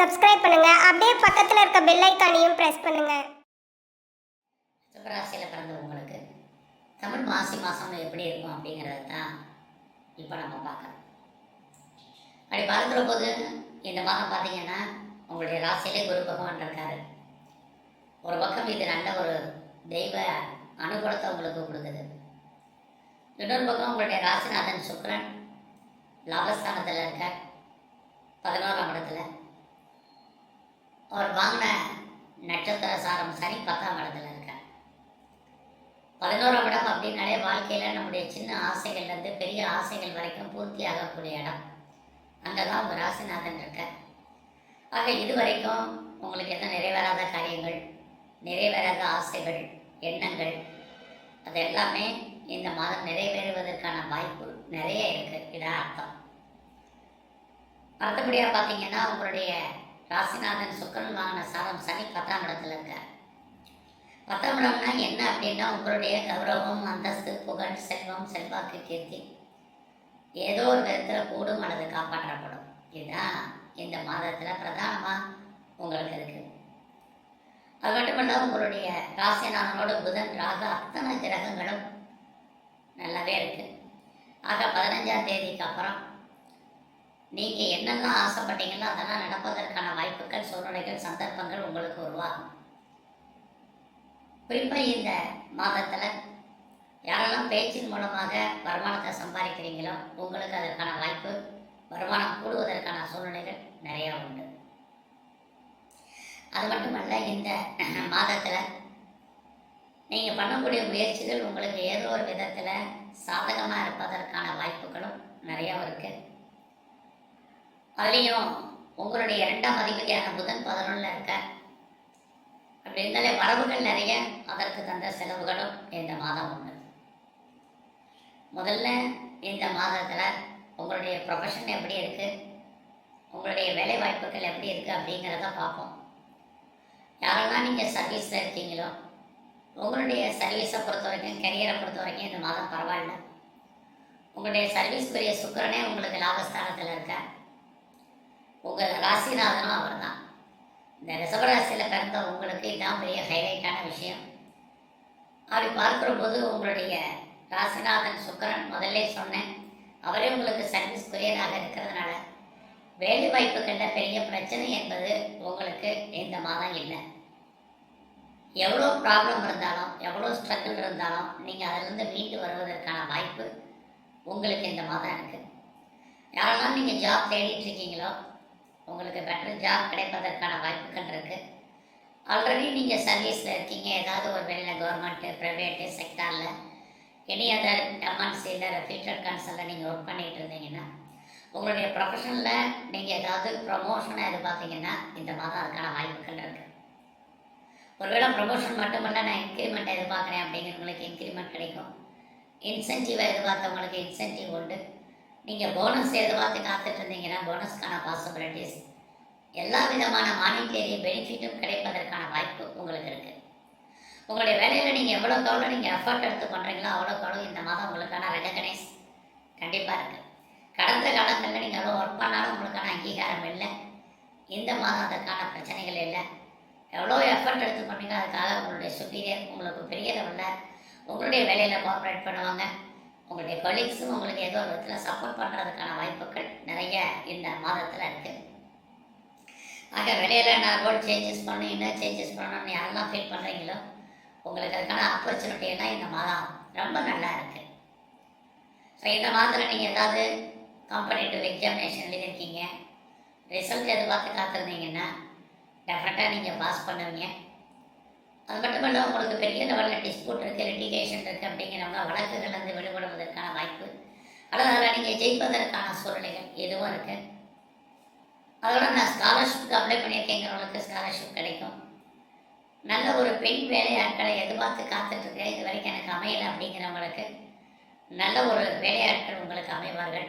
Subscribe பண்ணுங்க. அப்படியே பக்கத்தில் இருக்க பெல் ஐக்கானையும் பிரஸ் பண்ணுங்க. ரிஷபராசியில் பிறந்தவங்களுக்கு தமிழ் மாசி மாதம் எப்படி இருக்கும் அப்படிங்கிறத தான் இப்போ நம்ம பார்க்கலாம் அப்படி பார்க்குற போது இந்த மாதம் பார்த்தீங்கன்னா உங்களுடைய ராசியிலே குரு பகவான் இருக்காரு. ஒரு பக்கம் இது நல்ல ஒரு தெய்வ அனுகூலத்தை உங்களுக்கு கொடுக்குது. இன்னொரு பக்கம் உங்களுடைய ராசிநாதன் சுக்ரன் லாபஸ்தானத்தில் இருக்க பதினோராம் இடத்துல. அவர் வாங்கின நட்சத்திர சாரம் சனி பத்தாம் இடத்துல இருக்கார் பதினோராம் இடம் அப்படின்னாலே வாழ்க்கையில் நம்முடைய சின்ன ஆசைகள்லேருந்து பெரிய ஆசைகள் வரைக்கும் பூர்த்தி ஆகக்கூடிய இடம். அங்கே தான் உங்கள் ராசிநாதன் இருக்க. ஆக இது வரைக்கும் உங்களுக்கு எதுவும் நிறைவேறாத காரியங்கள் நிறைவேறாத ஆசைகள் எண்ணங்கள் அது எல்லாமே இந்த மாதம் நிறைவேறுவதற்கான வாய்ப்பு நிறைய இருக்குது இதான் அர்த்தம். அடுத்தபடியாக பார்த்தீங்கன்னா உங்களுடைய ராசிநாதன் சுக்கரன் வாங்கின சாதம் சனி பத்தாம் இடத்துல இருக்கார். பத்தாம் இடம்னா என்ன அப்படின்னா உங்களுடைய கௌரவம் அந்தஸ்து புகழ் செல்வம் செல்வாக்கு கீர்த்தி. ஏதோ ஒரு விதத்தில் கூடும் அல்லது காப்பாற்றப்படும். இதுதான் இந்த மாதத்தில் பிரதானமாக உங்களுக்கு இருக்குது அது மட்டும் இல்லாமல் உங்களுடைய ராசிநாதனோட புதன் ராக அத்தனை கிரகங்களும் நல்லாவே இருக்குது ஆக பதினஞ்சாம் தேதிக்கு அப்புறம் நீங்கள் என்னெல்லாம் ஆசைப்பட்டீங்களோ அதெல்லாம் நடப்பதற்கான வாய்ப்புகள் சூழ்நிலைகள் சந்தர்ப்பங்கள் உங்களுக்கு உருவாகும். குறிப்பாக இந்த மாதத்தில் யாரெல்லாம் பேச்சின் மூலமாக வருமானத்தை சம்பாதிக்கிறீங்களோ உங்களுக்கு அதற்கான வாய்ப்பு வருமானம் கூடுவதற்கான சூழ்நிலைகள் நிறையா உண்டு. அது மட்டுமல்ல இந்த மாதத்தில் நீங்கள் பண்ணக்கூடிய முயற்சிகள் உங்களுக்கு ஏதோ ஒரு விதத்தில் சாதகமாக இருப்பதற்கான வாய்ப்புகளும் நிறையா இருக்குது அதுலேயும் உங்களுடைய இரண்டாம் அதிபதியான புதன் பதினொன்றில் இருக்க அப்படி இருந்தாலே வரவுகள் நிறைய அதற்கு தந்த செலவுகளும் இந்த மாதம் உண்டு. முதல்ல இந்த மாதத்தில் உங்களுடைய ப்ரொஃபஷன் எப்படி இருக்குது உங்களுடைய வேலை வாய்ப்புகள் எப்படி இருக்குது அப்படிங்கிறத பார்ப்போம். யாரெல்லாம் நீங்கள் சர்வீஸில் இருக்கீங்களோ உங்களுடைய சர்வீஸை பொறுத்த வரைக்கும் கெரியரை பொறுத்த வரைக்கும் இந்த மாதம் பரவாயில்ல. உங்களுடைய சர்வீஸ்க்குரிய சுக்கரனே உங்களுக்கு லாபஸ்தானத்தில் இருக்க உங்கள் ராசிநாதனும் அவர் தான் இந்த ரிசவராசியில் பிறந்த உங்களுக்கு இதுதான் பெரிய ஹைலைட்டான விஷயம். அப்படி பார்க்குற போது உங்களுடைய ராசிநாதன் சுக்கரன் முதல்ல சொன்னேன் அவரே உங்களுக்கு சர்வீஸ் சர்வீஸ்க்குரியதாக இருக்கிறதுனால வேலை கண்ட பெரிய பிரச்சனை என்பது உங்களுக்கு இந்த மாதம் இல்லை. எவ்வளோ ப்ராப்ளம் இருந்தாலும் எவ்வளோ ஸ்ட்ரகிள் இருந்தாலும் நீங்கள் அதிலிருந்து மீண்டு வருவதற்கான வாய்ப்பு உங்களுக்கு இந்த மாதம் இருக்குது யாரெல்லாம் நீங்கள் ஜாப் தேடிட்டு இருக்கீங்களோ உங்களுக்கு பெட்டர் ஜாப் கிடைப்பதற்கான வாய்ப்புகள் இருக்குது ஆல்ரெடி நீங்கள் சர்வீஸில் இருக்கீங்க. ஏதாவது ஒரு வேலையில் கவர்மெண்ட்டு ப்ரைவேட்டு செக்டாரில் எனி அதர் எம்என்சியில் ரெப்யூட்டட் கன்சலில் நீங்கள் ஒர்க் பண்ணிகிட்டு இருந்தீங்கன்னா உங்களுடைய ப்ரொஃபஷனில் நீங்கள் ஏதாவது ப்ரொமோஷனை எதிர்பார்த்தீங்கன்னா இந்த மாதம் அதுக்கான வாய்ப்புகள் இருக்குது ஒருவேளை ப்ரொமோஷன் மட்டுமல்ல நான் இன்க்ரிமெண்ட் எதிர்பார்க்குறேன் அப்படிங்கிறவங்களுக்கு இன்க்ரிமெண்ட் கிடைக்கும். இன்சென்டிவ் எதிர்பார்த்தவங்களுக்கு இன்சென்டிவ் உண்டு. நீங்கள் போனஸ் எதிர்பார்த்து காத்துட்டு இருந்தீங்கன்னா போனஸ்க்கான பாசிபிலிட்டிஸ் எல்லா விதமான மானிட்டரி பெனிஃபிட்டும் கிடைப்பதற்கான வாய்ப்பு உங்களுக்கு இருக்குது உங்களுடைய வேலையில் நீங்கள் எவ்வளோ எவ்வளோ நீங்கள் எஃபர்ட் எடுத்து பண்ணுறீங்களோ அவ்வளோ அவ்வளோ இந்த மாதம் உங்களுக்கான ரெகனைஸ் கண்டிப்பாக இருக்குது கடந்த காலங்களில் நீங்கள் எவ்வளோ ஒர்க் பண்ணாலும் உங்களுக்கான அங்கீகாரம் இல்லை. இந்த மாதம் அதற்கான பிரச்சனைகள் இல்லை. எவ்வளோ எஃபர்ட் எடுத்து பண்ணீங்க அதுக்காக உங்களுடைய சுப்பீரியர் உங்களுக்கு பெரிய லெவலில் உங்களுடைய வேலையில் கோஆப்ரேட் பண்ணுவாங்க. உங்களுடைய கொலீக்ஸும் உங்களுக்கு ஏதோ ஒரு விதத்தில் சப்போர்ட் பண்ணுறதுக்கான வாய்ப்புகள் நிறைய இந்த மாதத்தில் இருக்குது ஆக வெளியில் நான் ரோல் சேஞ்சஸ் பண்ணணும் என்ன சேஞ்சஸ் பண்ணணும்னு யாரெல்லாம் ஃபீல் பண்ணுறீங்களோ உங்களுக்கு அதுக்கான ஆப்பர்ச்சுனிட்டி எல்லாம் இந்த மாதம் ரொம்ப நல்லா இருக்குது ஸோ இந்த மாதத்தில் நீங்கள் ஏதாவது காம்படேட்டிவ் எக்ஸாமினேஷன் எழுதியிருக்கீங்க ரிசல்ட் எதிர்பார்த்து காத்திருந்தீங்கன்னா டெஃபரெண்ட்டாக நீங்கள் பாஸ் பண்ணுவீங்க. அது மட்டும் இல்லை உங்களுக்கு பெரிய லெவலில் டிஸ்பியூட் இருக்குது லிட்டிகேஷன் இருக்குது அப்படிங்கிறவங்க வழக்குகள்லேருந்து விடுபடுவதற்கான வாய்ப்பு. அல்லது அதில் நீங்கள் ஜெயிப்பதற்கான சூழ்நிலைகள் எதுவும் இருக்குது அதோட நான் ஸ்காலர்ஷிப்க்கு அப்ளை பண்ணியிருக்கேங்கிறவங்களுக்கு ஸ்காலர்ஷிப் கிடைக்கும். நல்ல ஒரு பெண் வேலையாட்களை எதிர்பார்த்து காத்துட்ருக்கேன் இது வரைக்கும் எனக்கு அமையலை அப்படிங்கிறவங்களுக்கு நல்ல ஒரு வேலையாட்கள் உங்களுக்கு அமைவார்கள்.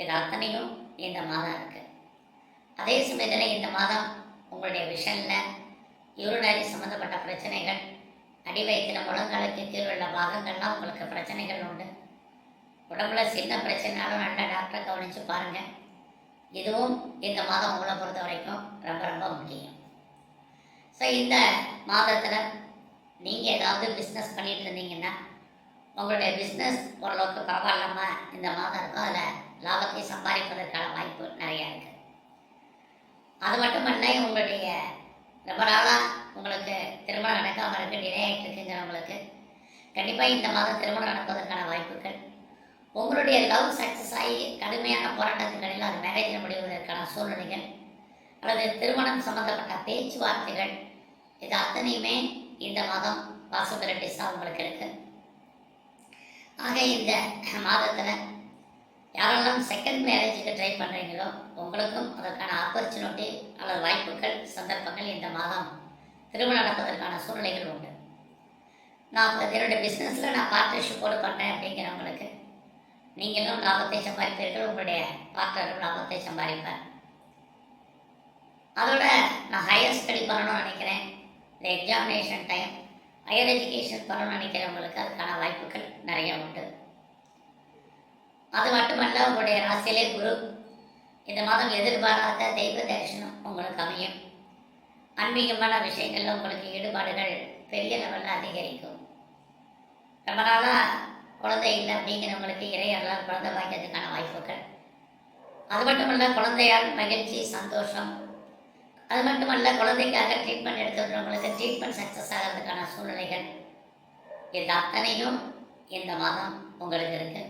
இது அத்தனையும் இந்த மாதம் இருக்குது அதே சமயத்தில் இந்த மாதம் உங்களுடைய விஷனில் யூரினரி சம்மந்தப்பட்ட பிரச்சனைகள் அடி வயிற்றில் முழங்காலுக்கு கீழ் உள்ள பாகங்கள்லாம் உங்களுக்கு பிரச்சனைகள் உண்டு. உடம்புல சின்ன பிரச்சனைனாலும் நல்ல டாக்டரை கவனித்து பாருங்கள் இதுவும் இந்த மாதம் உங்களை பொறுத்த வரைக்கும் ரொம்ப ரொம்ப முக்கியம். ஸோ இந்த மாதத்தில் நீங்கள் ஏதாவது பிஸ்னஸ் பண்ணிட்டு இருந்தீங்கன்னா உங்களுடைய பிஸ்னஸ் ஓரளவுக்கு பரவாயில்லாமல் இந்த மாதம் இருக்கும். அதில் லாபத்தை சம்பாதிப்பதற்கான வாய்ப்பு நிறையா இருக்குது அது மட்டுமல்ல உங்களுடைய ரொம்ப நாளாக உங்களுக்கு திருமணம் நடக்காமல் இருக்கு டிலே ஆகிட்டு இருக்குங்கிறவங்களுக்கு கண்டிப்பாக இந்த மாதம் திருமணம் நடப்பதற்கான வாய்ப்புகள். உங்களுடைய லவ் சக்ஸஸ் ஆகி கடுமையான போராட்டத்துகளில் அது மேரேஜில் முடிவதற்கான சூழ்நிலைகள். அல்லது திருமணம் சம்பந்தப்பட்ட பேச்சுவார்த்தைகள். இது அத்தனையுமே இந்த மாதம் பாசிபிலிட்டிஸாக உங்களுக்கு இருக்கு. ஆக இந்த மாதத்தில் யாரெல்லாம் செகண்ட் மேரேஜுக்கு ட்ரை பண்ணுறீங்களோ உங்களுக்கும் அதற்கான ஆப்பர்ச்சுனிட்டி அல்லது வாய்ப்புகள் சந்தர்ப்பங்கள் இந்த மாதம் திருமணம் நடப்பதற்கான சூழ்நிலைகள் உண்டு. நான் என்னுடைய பிஸ்னஸில் நான் பார்ட்னர்ஷிப்போடு பண்ணுறேன் அப்படிங்கிறவங்களுக்கு நீங்களும் லாபத்தை சம்பாதிப்பீர்கள் உங்களுடைய பார்ட்னரும் லாபத்தை சம்பாதிப்பார். அதோட நான் ஹையர் ஸ்டடி பண்ணணும்னு நினைக்கிறேன். இந்த எக்ஸாமினேஷன் டைம் ஹையர் எஜுகேஷன் பண்ணணும்னு நினைக்கிறவங்களுக்கு அதுக்கான வாய்ப்புகள் நிறைய உண்டு. அது மட்டுமல்ல உங்களுடைய ராசியிலே குரு இந்த மாதம் எதிர்பாராத தெய்வ தரிசனம் உங்களுக்கு அமையும். ஆன்மீகமான விஷயங்கள்ல உங்களுக்கு ஈடுபாடுகள் பெரிய லெவலில் அதிகரிக்கும். ரொம்ப நாளாக குழந்தை இல்லை அப்படிங்கிறவங்களுக்கு இறையெல்லாம் குழந்தை வாங்கிறதுக்கான வாய்ப்புகள். அது மட்டுமல்ல குழந்தையால் மகிழ்ச்சி சந்தோஷம். அது மட்டுமல்ல குழந்தைக்காக ட்ரீட்மெண்ட் எடுத்துக்கிறவங்களுக்கு ட்ரீட்மெண்ட் சக்ஸஸ் ஆகிறதுக்கான சூழ்நிலைகள். இது அத்தனையும் இந்த மாதம் உங்களுக்கு இருக்கு.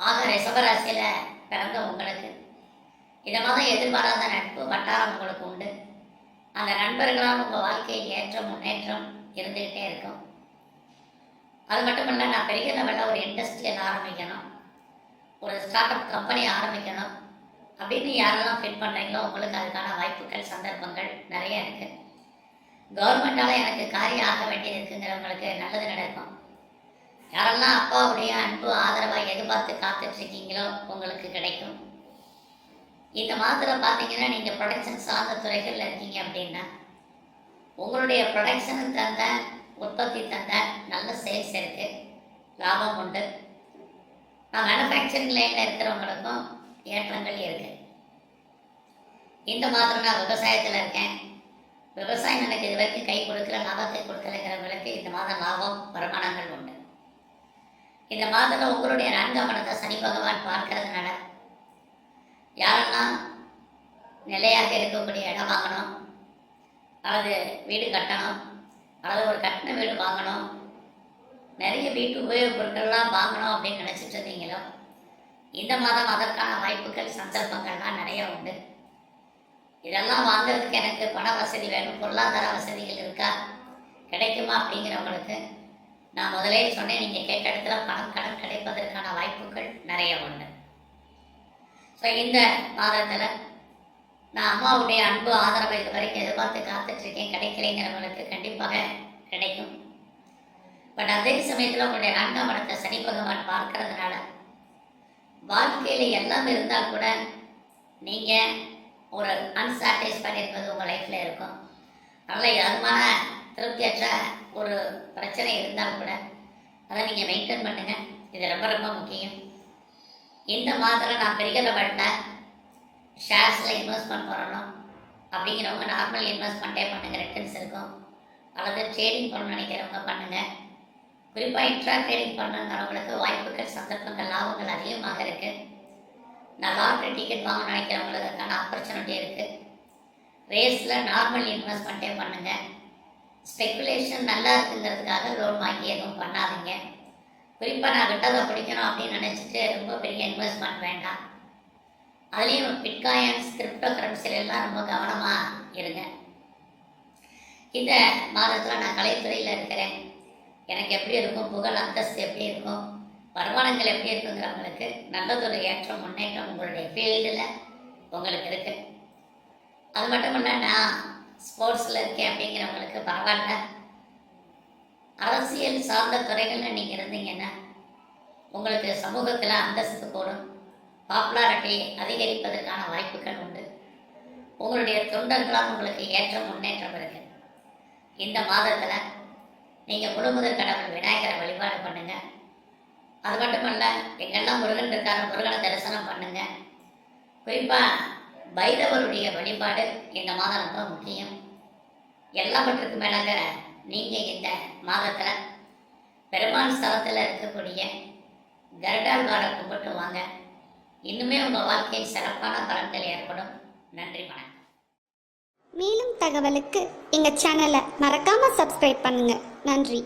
ஆக ரிஷபராசியில் பிறந்த உங்களுக்கு இந்த மாதம் எதிர்பாராத நட்பு வட்டாரம் உங்களுக்கு உண்டு. அந்த நண்பர்களால் உங்கள் வாழ்க்கையில் ஏற்றம் முன்னேற்றம் இருந்துக்கிட்டே இருக்கும். அது மட்டும் இல்லை நான் பெரிய லெவலில் ஒரு இண்டஸ்ட்ரியல் ஆரம்பிக்கணும். ஒரு ஸ்டார்ட் அப் கம்பெனி ஆரம்பிக்கணும். அப்படின்னு யாரெல்லாம் ஃபிட் பண்ணுறீங்களோ உங்களுக்கு அதுக்கான வாய்ப்புகள் சந்தர்ப்பங்கள் நிறைய இருக்குது கவர்மெண்ட்டால் எனக்கு காரியம் ஆக வேண்டியது இருக்குங்கிறவங்களுக்கு நல்லது நடக்கும். யாரெல்லாம் அப்பாவுடைய அன்பு ஆதரவாக எதிர்பார்த்து காத்துட்ருக்கீங்களோ உங்களுக்கு கிடைக்கும். இந்த மாதத்தில் பார்த்தீங்கன்னா நீங்கள் ப்ரொடக்ஷன் சார்ந்த துறைகளில் இருக்கீங்க அப்படின்னா உங்களுடைய ப்ரொடக்ஷனுக்கு தந்த உற்பத்தி தந்த நல்ல சேல்ஸ் இருக்குது லாபம் உண்டு. நான் மேனுஃபேக்சரிங் லைனில் இருக்கிறவங்களுக்கும் ஏற்றங்கள் இருக்கு. இந்த மாதம் நான் விவசாயத்தில் இருக்கேன். விவசாயம் எனக்கு இது வரைக்கும் கை கொடுக்கல லாபத்தை கொடுக்கலைங்கிறவங்களுக்கு இந்த மாதம் லாபம் வருமானங்கள் உண்டு. இந்த மாதத்தில் உங்களுடைய நான்காம் இடத்தை சனி பகவான் பார்க்கறதுனால யாரெல்லாம் நிலையாக இருக்கக்கூடிய இடம் வாங்கணும். அல்லது வீடு கட்டணும். அல்லது ஒரு கட்டின வீடு வாங்கணும். நிறைய வீட்டு உபயோகப் பொருட்கள்லாம் வாங்கணும் அப்படின்னு நினச்சிட்டு இருந்தீங்களோ? இந்த மாதம் அதற்கான வாய்ப்புகள் சந்தர்ப்பங்கள்லாம் நிறைய உண்டு. இதெல்லாம் வாங்குறதுக்கு எனக்கு பண வசதி வேணும். பொருளாதார வசதிகள் இருக்கா? கிடைக்குமா அப்படிங்கிறவங்களுக்கு நான் முதலே சொன்னேன். நீங்கள் கேட்ட இடத்துல பணம் கடன் கிடைப்பதற்கான வாய்ப்புகள் நிறைய உண்டு. ஸோ இந்த மாதத்தில் நான் அம்மாவுடைய அன்பு ஆதரவை இது வரைக்கும் எதிர்பார்த்து காத்துட்ருக்கேன். கிடைக்கலைங்கிறவங்களுக்கு கண்டிப்பாக கிடைக்கும். பட் அதே சமயத்தில் உங்களுடைய நான்காம் இடத்தை சனி பகவான் பார்க்கறதுனால வாழ்க்கையில் எல்லாம் இருந்தால் கூட நீங்கள் ஒரு அன்சாட்டிஸ்ஃபைட் என்பது உங்கள் லைஃப்பில் இருக்கும். அதனால் அதுமான திருப்தியற்ற ஒரு பிரச்சனை இருந்தால் கூட அதை நீங்கள் மெயின்டைன் பண்ணுங்கள் இது ரொம்ப ரொம்ப முக்கியம். இந்த மாதத்தில் நான் பெரிய ஷேர்ஸில் இன்வெஸ்ட்மெண்ட் பண்ணணும் அப்படிங்கிறவங்க நார்மல் இன்வெஸ்ட்மெண்ட்டே பண்ணுங்கள் ரிட்டர்ன்ஸ் இருக்கும் அல்லது ட்ரேடிங் பண்ணணும்னு நினைக்கிறவங்க பண்ணுங்கள் குறிப்பாக இன்ட்ரா ட்ரேடிங் பண்ணுறவங்களுக்கு வாய்ப்புகள் சந்தர்ப்பங்கள் லாபங்கள் அதிகமாக இருக்குது நான் டிக்கெட் வாங்க நினைக்கிறவங்களுக்கு அதுக்கான ஆப்பர்ச்சுனிட்டி இருக்குது ரேஸில் நார்மல் இன்வெஸ்ட்மெண்ட்டே பண்ணுங்கள் ஸ்பெக்குலேஷன் நல்லா இருக்குங்கிறதுக்காக லோன் வாங்கி எதுவும் பண்ணாதீங்க. குறிப்பாக நான் விட்டதை பிடிக்கணும் அப்படின்னு நினச்சிட்டு ரொம்ப பெரிய இன்வெஸ்ட்மெண்ட் வேண்டாம். அதுலேயும் பிட்காயின்ஸ் கிரிப்டோ கரன்சில எல்லாம் ரொம்ப கவனமாக இருங்க. இந்த மாதத்தில் நான் கலைத்துறையில் இருக்கிறேன். எனக்கு எப்படி இருக்கும் புகழ் அந்தஸ்து எப்படி இருக்கும் வருமானங்கள் எப்படி இருக்குங்கிறவங்களுக்கு நல்லதொரு ஏற்றம் முன்னேற்றம் உங்களுடைய ஃபீல்டில் உங்களுக்கு இருக்குது அது மட்டும் இல்லை நான் ஸ்போர்ட்ஸில் இருக்கேன் அப்படிங்கிறவங்களுக்கு பரவாயில்ல. அரசியல் சார்ந்த துறைகளில் நீங்கள் இருந்தீங்கன்னா உங்களுக்கு சமூகத்தில் அந்தஸ்து கூடும் பாப்புலாரிட்டி அதிகரிப்பதற்கான வாய்ப்புகள் உண்டு. உங்களுடைய தொண்டர்களால் உங்களுக்கு ஏற்ற முன்னேற்றம் இருக்கு. இந்த மாதத்தில் நீங்கள் முழுமுதல் கடவுள் விநாயகரை வழிபாடு பண்ணுங்கள் அது மட்டுமல்ல எங்கெல்லாம் முருகன் இருக்கார முருகனை தரிசனம் பண்ணுங்கள் குறிப்பாக பைரவருடைய வழிபாடு இந்த மாதம் ரொம்ப முக்கியம். எல்லாவற்றுக்கும் மேலாக நீங்கள் இந்த மாதத்தில் பெருமாள் ஸ்தலத்தில் இருக்கக்கூடிய கருடாழ்வாரை கும்பிட்டு வாங்க. இன்னுமே உங்கள் வாழ்க்கையில் சிறப்பான பலன்கள் ஏற்படும். நன்றி வணக்கம். மேலும் தகவலுக்கு எங்கள் சேனலை மறக்காமல் சப்ஸ்கிரைப் பண்ணுங்கள் நன்றி.